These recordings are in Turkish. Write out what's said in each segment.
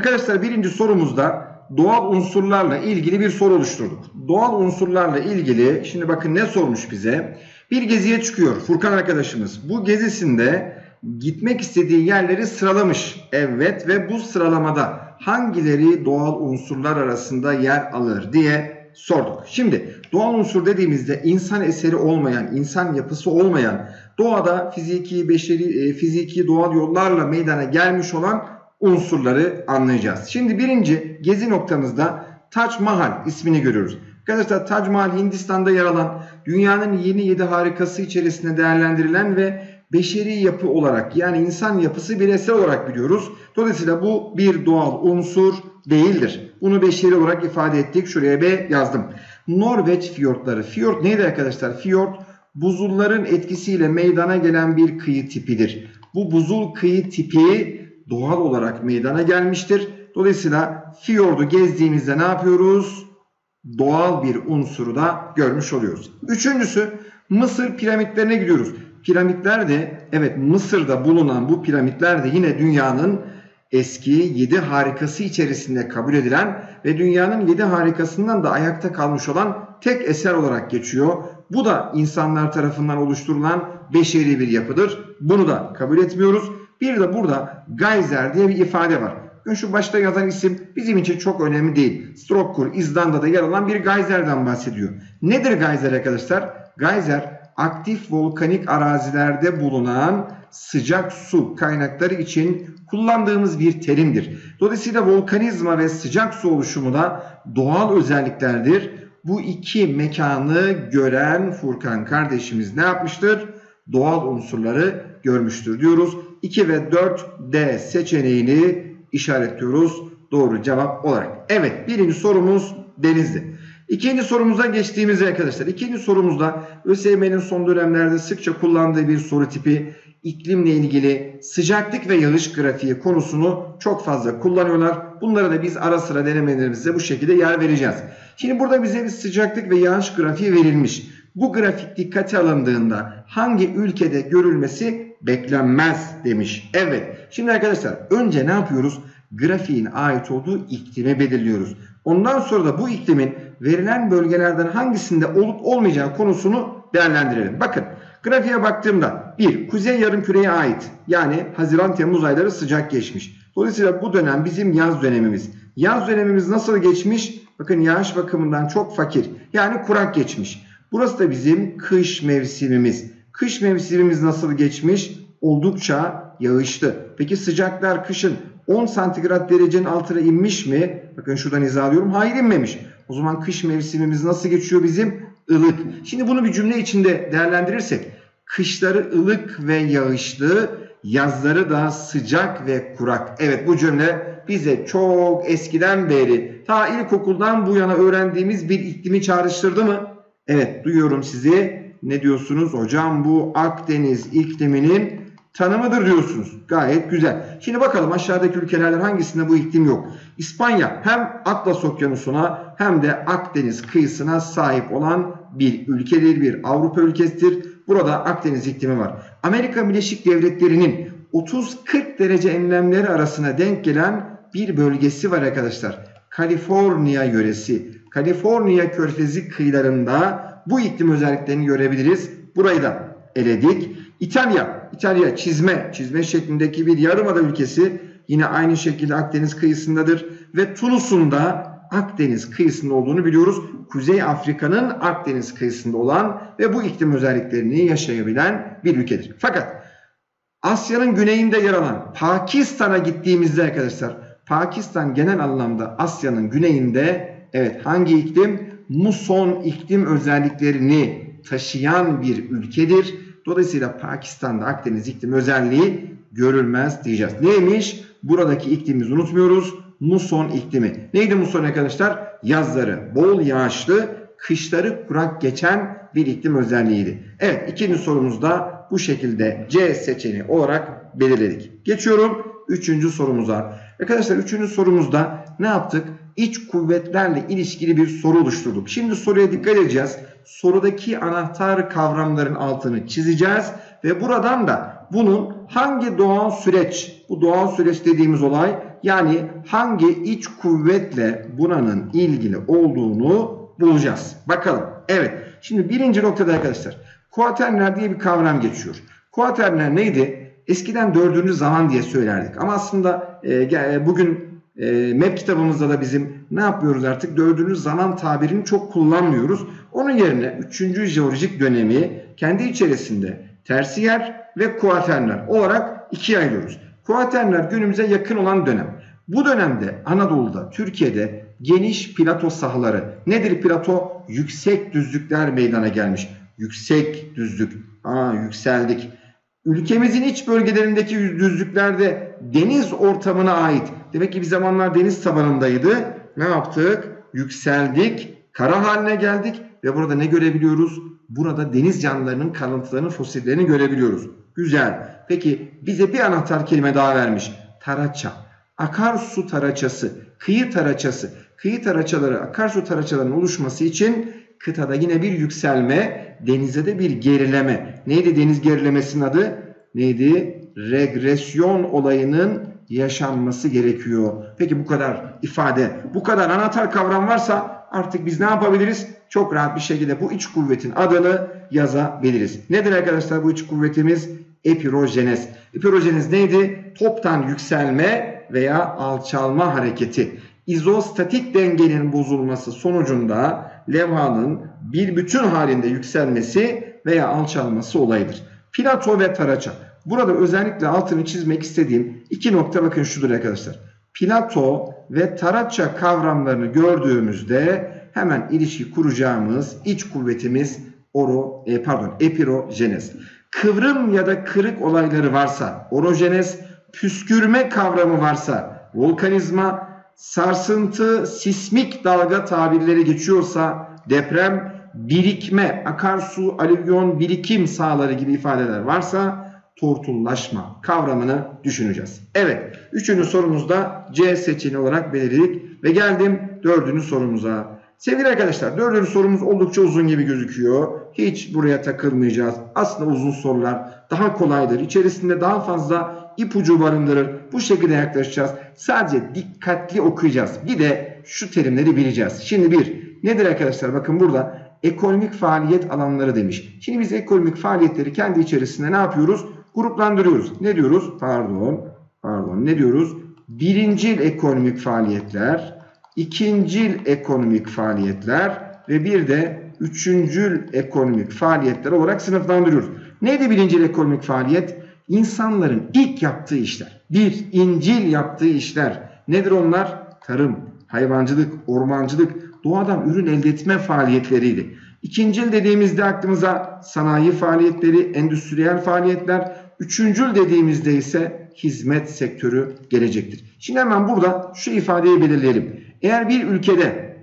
Arkadaşlar birinci sorumuzda doğal unsurlarla ilgili bir soru oluşturduk. Doğal unsurlarla ilgili şimdi bakın ne sormuş bize? Bir geziye çıkıyor Furkan arkadaşımız. Bu gezisinde gitmek istediği yerleri sıralamış. Evet ve bu sıralamada hangileri doğal unsurlar arasında yer alır diye sorduk. Şimdi doğal unsur dediğimizde insan eseri olmayan, insan yapısı olmayan, doğada fiziki, beşeri, e, fiziki doğal yollarla meydana gelmiş olan unsurları anlayacağız. Şimdi birinci gezi noktamızda Tac Mahal ismini görüyoruz. Arkadaşlar Tac Mahal Hindistan'da yer alan dünyanın yeni yedi harikası içerisinde değerlendirilen ve beşeri yapı olarak yani insan yapısı bireysel olarak biliyoruz. Dolayısıyla bu bir doğal unsur değildir. Bunu beşeri olarak ifade ettik. Şuraya B yazdım. Norveç fiyortları. Fiyort neydi arkadaşlar? Fiyort buzulların etkisiyle meydana gelen bir kıyı tipidir. Bu buzul kıyı tipi doğal olarak meydana gelmiştir. Dolayısıyla fiyordu gezdiğimizde ne yapıyoruz? Doğal bir unsuru da görmüş oluyoruz. Üçüncüsü Mısır piramitlerine gidiyoruz. Piramitler de evet Mısır'da bulunan bu piramitler de yine dünyanın eski 7 harikası içerisinde kabul edilen ve dünyanın 7 harikasından da ayakta kalmış olan tek eser olarak geçiyor. Bu da insanlar tarafından oluşturulan beşeri bir yapıdır. Bunu da kabul etmiyoruz. Bir de burada geyser diye bir ifade var. Şu başta yazan isim bizim için çok önemli değil. Strokkur, İzlanda'da yer alan bir geyserden bahsediyor. Nedir geyser arkadaşlar? Geyser aktif volkanik arazilerde bulunan sıcak su kaynakları için kullandığımız bir terimdir. Dolayısıyla volkanizma ve sıcak su oluşumu da doğal özelliklerdir. Bu iki mekanı gören Furkan kardeşimiz ne yapmıştır? Doğal unsurları görmüştür diyoruz. 2 ve 4 D seçeneğini işaretliyoruz doğru cevap olarak. Evet birinci sorumuz Denizli. İkinci sorumuza geçtiğimizde arkadaşlar. ikinci sorumuzda ÖSYM'nin son dönemlerde sıkça kullandığı bir soru tipi iklimle ilgili sıcaklık ve yağış grafiği konusunu çok fazla kullanıyorlar. Bunlara da biz ara sıra denemelerimizde bu şekilde yer vereceğiz. Şimdi burada bize bir sıcaklık ve yağış grafiği verilmiş. Bu grafik dikkate alındığında hangi ülkede görülmesi beklenmez demiş. Evet. Şimdi arkadaşlar önce ne yapıyoruz? Grafiğin ait olduğu iklimi belirliyoruz. Ondan sonra da bu iklimin verilen bölgelerden hangisinde olup olmayacağı konusunu değerlendirelim. Bakın grafiğe baktığımda bir kuzey yarımküreye ait yani Haziran-Temmuz ayları sıcak geçmiş. Dolayısıyla bu dönem bizim yaz dönemimiz. Yaz dönemimiz nasıl geçmiş? Bakın yağış bakımından çok fakir. Yani kurak geçmiş. Burası da bizim kış mevsimimiz. Kış mevsimimiz nasıl geçmiş? Oldukça yağışlı. Peki sıcaklar kışın 10 santigrat derecenin altına inmiş mi? Bakın şuradan hizalıyorum. Hayır inmemiş. O zaman kış mevsimimiz nasıl geçiyor bizim? Ilık. Şimdi bunu bir cümle içinde değerlendirirsek. Kışları ılık ve yağışlı, yazları da sıcak ve kurak. Evet bu cümle bize çok eskiden beri ta ilkokuldan bu yana öğrendiğimiz bir iklimi çağrıştırdı mı? Evet duyuyorum sizi. Ne diyorsunuz hocam bu Akdeniz ikliminin tanımıdır diyorsunuz. Gayet güzel. Şimdi bakalım aşağıdaki ülkelerden hangisinde bu iklim yok. İspanya hem Atlas Okyanusu'na hem de Akdeniz kıyısına sahip olan bir ülkedir, bir Avrupa ülkesidir. Burada Akdeniz iklimi var. Amerika Birleşik Devletleri'nin 30-40 derece enlemleri arasına denk gelen bir bölgesi var arkadaşlar. Kaliforniya yöresi. Kaliforniya körfezi kıyılarında bu iklim özelliklerini görebiliriz. Burayı da eledik. İtalya, İtalya çizme, çizme şeklindeki bir yarımada ülkesi yine aynı şekilde Akdeniz kıyısındadır ve Tunus'un da Akdeniz kıyısında olduğunu biliyoruz. Kuzey Afrika'nın Akdeniz kıyısında olan ve bu iklim özelliklerini yaşayabilen bir ülkedir. Fakat Asya'nın güneyinde yer alan Pakistan'a gittiğimizde arkadaşlar Pakistan genel anlamda Asya'nın güneyinde evet hangi iklim? Muson iklim özelliklerini taşıyan bir ülkedir. Dolayısıyla Pakistan'da Akdeniz iklim özelliği görülmez diyeceğiz. Neymiş? Buradaki iklimimizi unutmuyoruz. Muson iklimi. Neydi muson arkadaşlar? Yazları bol yağışlı, kışları kurak geçen bir iklim özelliğiydi. Evet ikinci sorumuzda bu şekilde C seçeneği olarak belirledik. Geçiyorum üçüncü sorumuza. Arkadaşlar üçüncü sorumuzda ne yaptık? İç kuvvetlerle ilişkili bir soru oluşturduk. Şimdi soruya dikkat edeceğiz. Sorudaki anahtar kavramların altını çizeceğiz ve buradan da bunun hangi doğal süreç, bu doğal süreç dediğimiz olay Yani hangi iç kuvvetle buranın ilgili olduğunu bulacağız. Bakalım. Evet. Şimdi birinci noktada arkadaşlar. Kuaterner diye bir kavram geçiyor. Kuaterner neydi? Eskiden dördüncü zaman diye söylerdik. Ama aslında e, bugün e, map kitabımızda da bizim ne yapıyoruz artık? Dördüncü zaman tabirini çok kullanmıyoruz. Onun yerine üçüncü jeolojik dönemi kendi içerisinde tersiyer ve kuaterner olarak ikiye ayırıyoruz. Kuaterner günümüze yakın olan dönem. Bu dönemde Anadolu'da, Türkiye'de geniş plato sahaları. Nedir plato? Yüksek düzlükler meydana gelmiş. Yüksek düzlük. Aa, yükseldik. Ülkemizin iç bölgelerindeki düzlüklerde deniz ortamına ait. Demek ki bir zamanlar deniz tabanındaydı. Ne yaptık? Yükseldik. Kara haline geldik. Ve burada ne görebiliyoruz? Burada deniz canlılarının kalıntılarının fosillerini görebiliyoruz. Güzel. Peki bize bir anahtar kelime daha vermiş. Taraça. Akarsu taraçası, kıyı taraçası. Kıyı taraçaları, akarsu taraçalarının oluşması için kıtada yine bir yükselme, denizde de bir gerileme. Neydi deniz gerilemesinin adı? Neydi? Regresyon olayının yaşanması gerekiyor. Peki bu kadar ifade, bu kadar anahtar kavram varsa artık biz ne yapabiliriz? Çok rahat bir şekilde bu iç kuvvetin adını yazabiliriz. Nedir arkadaşlar bu iç kuvvetimiz? Epirojenez. Epirojenez neydi? Toptan yükselme veya alçalma hareketi. İzostatik dengenin bozulması sonucunda levhanın bir bütün halinde yükselmesi veya alçalması olayıdır. Plato ve taraça. Burada özellikle altını çizmek istediğim iki nokta bakın şudur arkadaşlar. Plato ve taraça kavramlarını gördüğümüzde hemen ilişki kuracağımız iç kuvvetimiz oro, e, pardon epirojenez. Kıvrım ya da kırık olayları varsa orojenez, püskürme kavramı varsa volkanizma, sarsıntı, sismik dalga tabirleri geçiyorsa deprem, birikme, akarsu, alüvyon, birikim sahaları gibi ifadeler varsa tortullaşma kavramını düşüneceğiz. Evet, üçüncü sorumuzda C seçeneği olarak belirledik ve geldim dördüncü sorumuza. Sevgili arkadaşlar dördüncü sorumuz oldukça uzun gibi gözüküyor. Hiç buraya takılmayacağız. Aslında uzun sorular daha kolaydır. İçerisinde daha fazla ipucu barındırır. Bu şekilde yaklaşacağız. Sadece dikkatli okuyacağız. Bir de şu terimleri bileceğiz. Şimdi bir nedir arkadaşlar? Bakın burada ekonomik faaliyet alanları demiş. Şimdi biz ekonomik faaliyetleri kendi içerisinde ne yapıyoruz? Gruplandırıyoruz. Ne diyoruz? Pardon. Pardon. Ne diyoruz? Birincil ekonomik faaliyetler, ikincil ekonomik faaliyetler ve bir de üçüncül ekonomik faaliyetler olarak sınıflandırıyoruz. Neydi birincil ekonomik faaliyet? İnsanların ilk yaptığı işler. Bir, incil yaptığı işler. Nedir onlar? Tarım, hayvancılık, ormancılık, doğadan ürün elde etme faaliyetleriydi. İkincil dediğimizde aklımıza sanayi faaliyetleri, endüstriyel faaliyetler, üçüncül dediğimizde ise hizmet sektörü gelecektir. Şimdi hemen burada şu ifadeyi belirleyelim. Eğer bir ülkede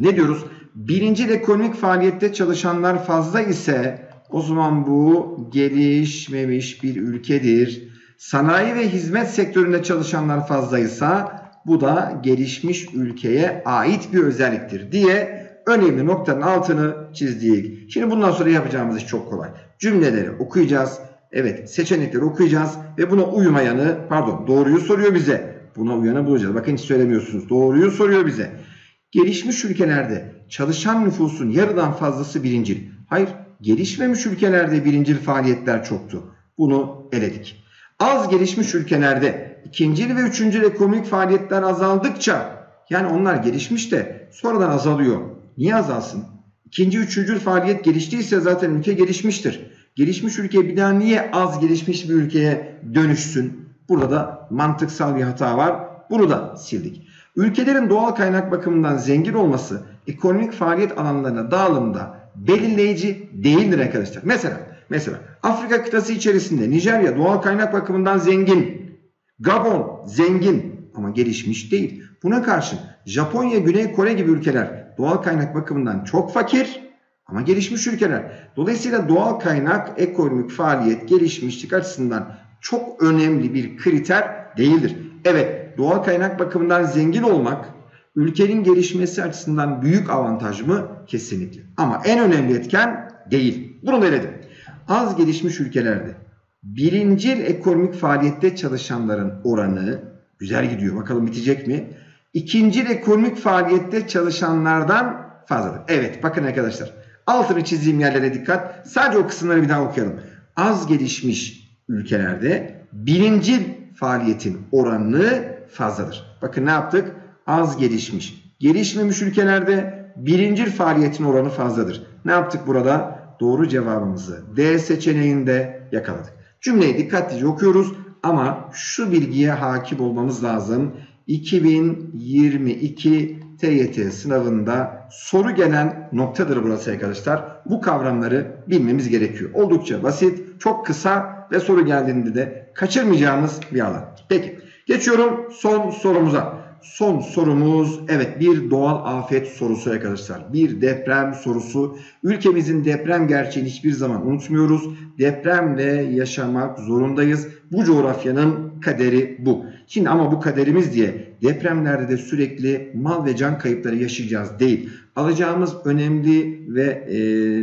ne diyoruz? Birinci ekonomik faaliyette çalışanlar fazla ise o zaman bu gelişmemiş bir ülkedir. Sanayi ve hizmet sektöründe çalışanlar fazlaysa bu da gelişmiş ülkeye ait bir özelliktir diye önemli noktanın altını çizdik. Şimdi bundan sonra yapacağımız iş çok kolay. Cümleleri okuyacağız. Evet seçenekleri okuyacağız ve buna uymayanı pardon doğruyu soruyor bize. Buna uyanı bulacağız. Bakın hiç söylemiyorsunuz. Doğruyu soruyor bize. Gelişmiş ülkelerde çalışan nüfusun yarıdan fazlası birincil. Hayır gelişmemiş ülkelerde birincil faaliyetler çoktu. Bunu eledik. Az gelişmiş ülkelerde ikincil ve üçüncül ekonomik faaliyetler azaldıkça yani onlar gelişmiş de sonradan azalıyor. Niye azalsın? İkinci, üçüncül faaliyet geliştiyse zaten ülke gelişmiştir. Gelişmiş ülke bir daha niye az gelişmiş bir ülkeye dönüşsün? Burada da mantıksal bir hata var. Bunu da sildik. Ülkelerin doğal kaynak bakımından zengin olması ekonomik faaliyet alanlarına dağılımda belirleyici değildir arkadaşlar. Mesela mesela Afrika kıtası içerisinde Nijerya doğal kaynak bakımından zengin. Gabon zengin ama gelişmiş değil. Buna karşın Japonya, Güney Kore gibi ülkeler doğal kaynak bakımından çok fakir ama gelişmiş ülkeler. Dolayısıyla doğal kaynak ekonomik faaliyet gelişmişlik açısından çok önemli bir kriter değildir. Evet doğal kaynak bakımından zengin olmak ülkenin gelişmesi açısından büyük avantaj mı? Kesinlikle. Ama en önemli etken değil. Bunu verelim. Az gelişmiş ülkelerde birincil ekonomik faaliyette çalışanların oranı Güzel gidiyor. Bakalım bitecek mi? İkinci ekonomik faaliyette çalışanlardan fazladır. Evet bakın arkadaşlar. Altını çizdiğim yerlere dikkat. Sadece o kısımları bir daha okuyalım. Az gelişmiş ülkelerde birincil faaliyetin oranı fazladır. Bakın ne yaptık? Az gelişmiş. Gelişmemiş ülkelerde birincil faaliyetin oranı fazladır. Ne yaptık burada? Doğru cevabımızı D seçeneğinde yakaladık. Cümleyi dikkatlice okuyoruz ama şu bilgiye hakim olmamız lazım. 2022 TYT sınavında soru gelen noktadır burası arkadaşlar. Bu kavramları bilmemiz gerekiyor. Oldukça basit, çok kısa ve soru geldiğinde de kaçırmayacağımız bir alan. Peki geçiyorum son sorumuza. Son sorumuz evet bir doğal afet sorusu arkadaşlar. Bir deprem sorusu. Ülkemizin deprem gerçeğini hiçbir zaman unutmuyoruz. Depremle yaşamak zorundayız. Bu coğrafyanın kaderi bu. Şimdi ama bu kaderimiz diye depremlerde de sürekli mal ve can kayıpları yaşayacağız değil. Alacağımız önemli ve e,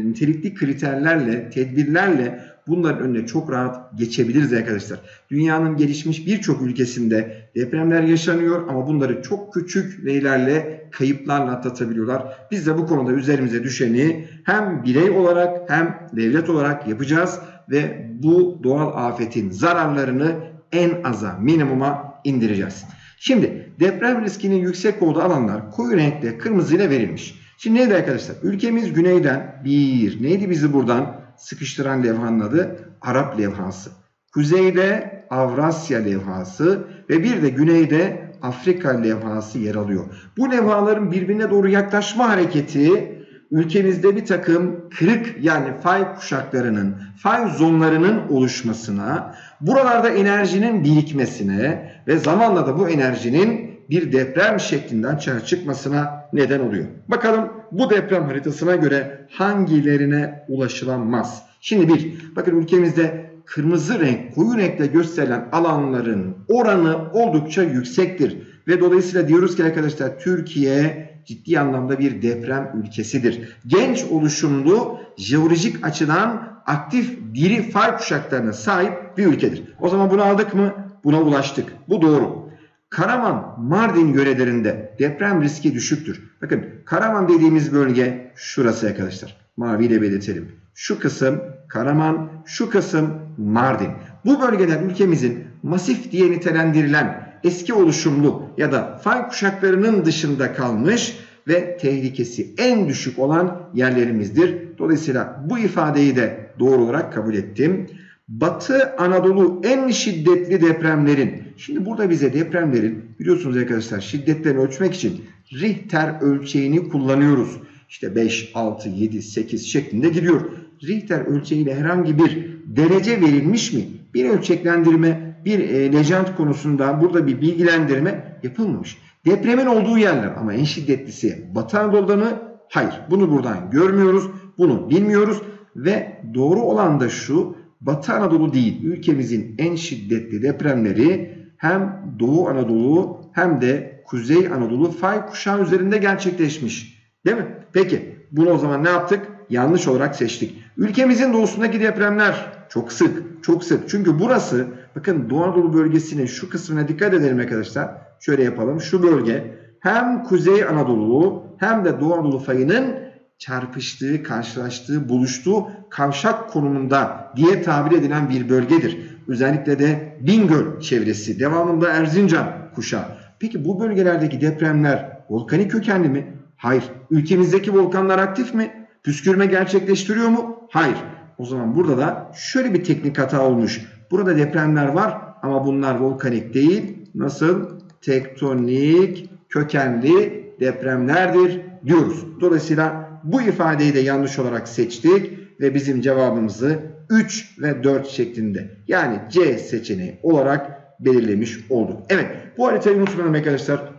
nitelikli kriterlerle, tedbirlerle bunların önüne çok rahat geçebiliriz arkadaşlar. Dünyanın gelişmiş birçok ülkesinde depremler yaşanıyor ama bunları çok küçük neylerle kayıplarla atlatabiliyorlar. Biz de bu konuda üzerimize düşeni hem birey olarak hem devlet olarak yapacağız ve bu doğal afetin zararlarını en aza, minimuma indireceğiz. Şimdi deprem riskinin yüksek olduğu alanlar koyu renkte kırmızı ile verilmiş. Şimdi neydi arkadaşlar? Ülkemiz güneyden bir, neydi bizi buradan sıkıştıran levhanın adı? Arap levhası. Kuzeyde Avrasya levhası ve bir de güneyde Afrika levhası yer alıyor. Bu levhaların birbirine doğru yaklaşma hareketi ülkemizde bir takım kırık yani fay kuşaklarının, fay zonlarının oluşmasına, buralarda enerjinin birikmesine ve zamanla da bu enerjinin bir deprem şeklinden çıkmasına neden oluyor. Bakalım bu deprem haritasına göre hangilerine ulaşılamaz? Şimdi bir, bakın ülkemizde kırmızı renk, koyu renkle gösterilen alanların oranı oldukça yüksektir. Ve dolayısıyla diyoruz ki arkadaşlar Türkiye ciddi anlamda bir deprem ülkesidir. Genç oluşumlu, jeolojik açıdan aktif diri fay kuşaklarına sahip bir ülkedir. O zaman bunu aldık mı? Buna ulaştık. Bu doğru. Karaman, Mardin yörelerinde deprem riski düşüktür. Bakın Karaman dediğimiz bölge şurası arkadaşlar. Maviyle belirtelim. Şu kısım Karaman, şu kısım Mardin. Bu bölgeler ülkemizin masif diye nitelendirilen eski oluşumlu ya da fay kuşaklarının dışında kalmış ve tehlikesi en düşük olan yerlerimizdir. Dolayısıyla bu ifadeyi de doğru olarak kabul ettim. Batı Anadolu en şiddetli depremlerin. Şimdi burada bize depremlerin biliyorsunuz arkadaşlar şiddetlerini ölçmek için Richter ölçeğini kullanıyoruz. İşte 5, 6, 7, 8 şeklinde gidiyor. Richter ölçeğiyle herhangi bir derece verilmiş mi? Bir ölçeklendirme, bir e, lejant konusunda burada bir bilgilendirme yapılmamış. Depremin olduğu yerler ama en şiddetlisi Batı Anadolu'da mı? Hayır. Bunu buradan görmüyoruz. Bunu bilmiyoruz. Ve doğru olan da şu. Batı Anadolu değil. Ülkemizin en şiddetli depremleri hem Doğu Anadolu hem de Kuzey Anadolu fay kuşağı üzerinde gerçekleşmiş. Değil mi? Peki bunu o zaman ne yaptık? Yanlış olarak seçtik. Ülkemizin doğusundaki depremler çok sık, çok sık. Çünkü burası bakın Doğu Anadolu bölgesinin şu kısmına dikkat edelim arkadaşlar. Şöyle yapalım. Şu bölge hem Kuzey Anadolu hem de Doğu Anadolu fayının çarpıştığı, karşılaştığı, buluştuğu kavşak konumunda diye tabir edilen bir bölgedir. Özellikle de Bingöl çevresi, devamında Erzincan kuşağı. Peki bu bölgelerdeki depremler volkanik kökenli mi? Hayır. Ülkemizdeki volkanlar aktif mi? Püskürme gerçekleştiriyor mu? Hayır. O zaman burada da şöyle bir teknik hata olmuş. Burada depremler var ama bunlar volkanik değil. Nasıl? Tektonik kökenli depremlerdir diyoruz. Dolayısıyla bu ifadeyi de yanlış olarak seçtik ve bizim cevabımızı 3 ve 4 şeklinde yani C seçeneği olarak belirlemiş olduk. Evet bu haritayı unutmayalım arkadaşlar.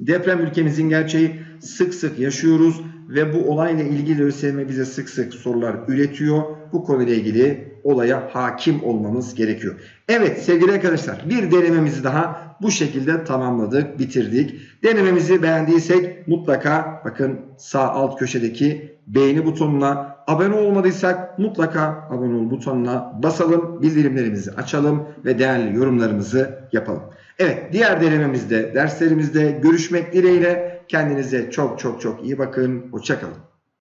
Deprem ülkemizin gerçeği sık sık yaşıyoruz ve bu olayla ilgili ÖSYM bize sık sık sorular üretiyor. Bu konuyla ilgili olaya hakim olmamız gerekiyor. Evet sevgili arkadaşlar bir denememizi daha bu şekilde tamamladık, bitirdik. Denememizi beğendiysek mutlaka bakın sağ alt köşedeki beğeni butonuna abone olmadıysak mutlaka abone ol butonuna basalım, bildirimlerimizi açalım ve değerli yorumlarımızı yapalım. Evet, diğer denememizde, derslerimizde görüşmek dileğiyle kendinize çok çok çok iyi bakın. Hoşçakalın.